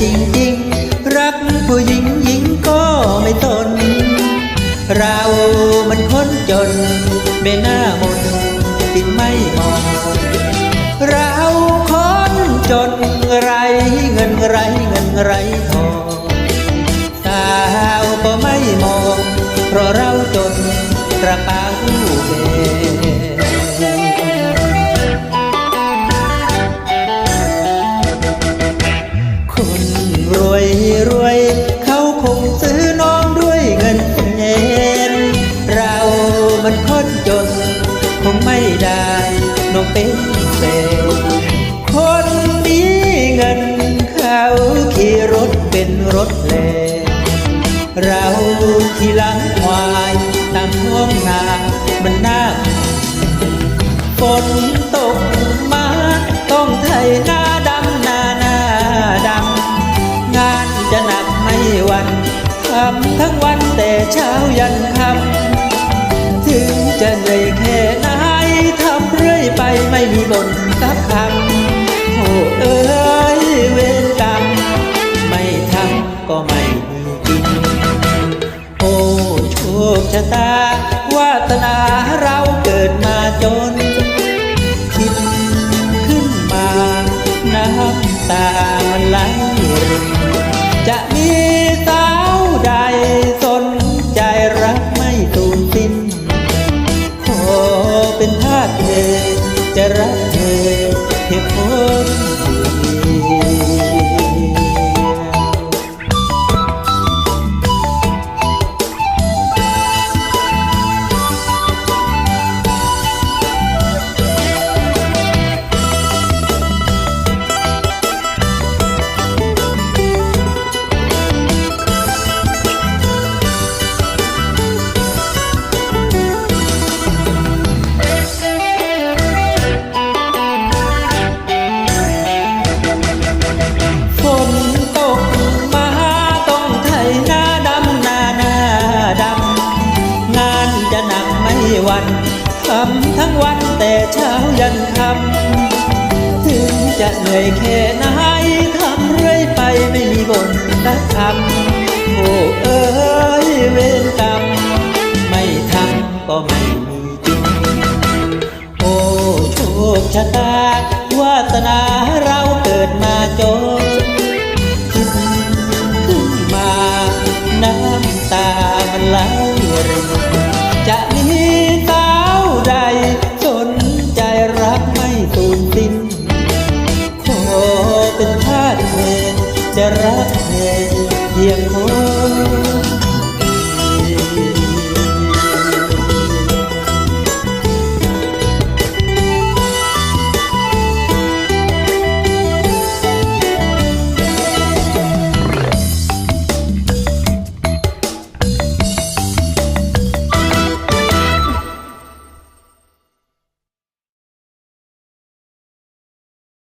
จริงจริงรักผู้หญิงหญิงก็ไม่ทนเรามันคนจนไม่น่ามนติดไม่หมองเราคนจนไรเงินไรเงินไรทองสาวก็ไม่มอง เพราะเราจนกระเป๋าเบ จน คงไม่ได้น้องเป็นเศษคนมีเงินเขาขี่รถเป็นรถแลเราที่หลังควายตามท้องนามันน่าฝนตกมาต้องไถนา จะเหนื่อยแค่ไหนทำเรื่อยไปไม่มีบ่นสักคำโอ้เอ้ยเวรกรรมไม่ทำก็ไม่มีกิน โอ้โชคชะตา เป็นทาสเธอจะรักเธอเพียงค ยันคำถึงจะเหนื่อยแค่ไหนทำเรื่อยไปไม่มีบ่นสักคำโอ้เอ้ยเวรกรรมไม่ทำก็ไม่มีกินโอ้โชคชะตาวาสนาเราเกิดมาจนคิดขึ้นมาน้ำตา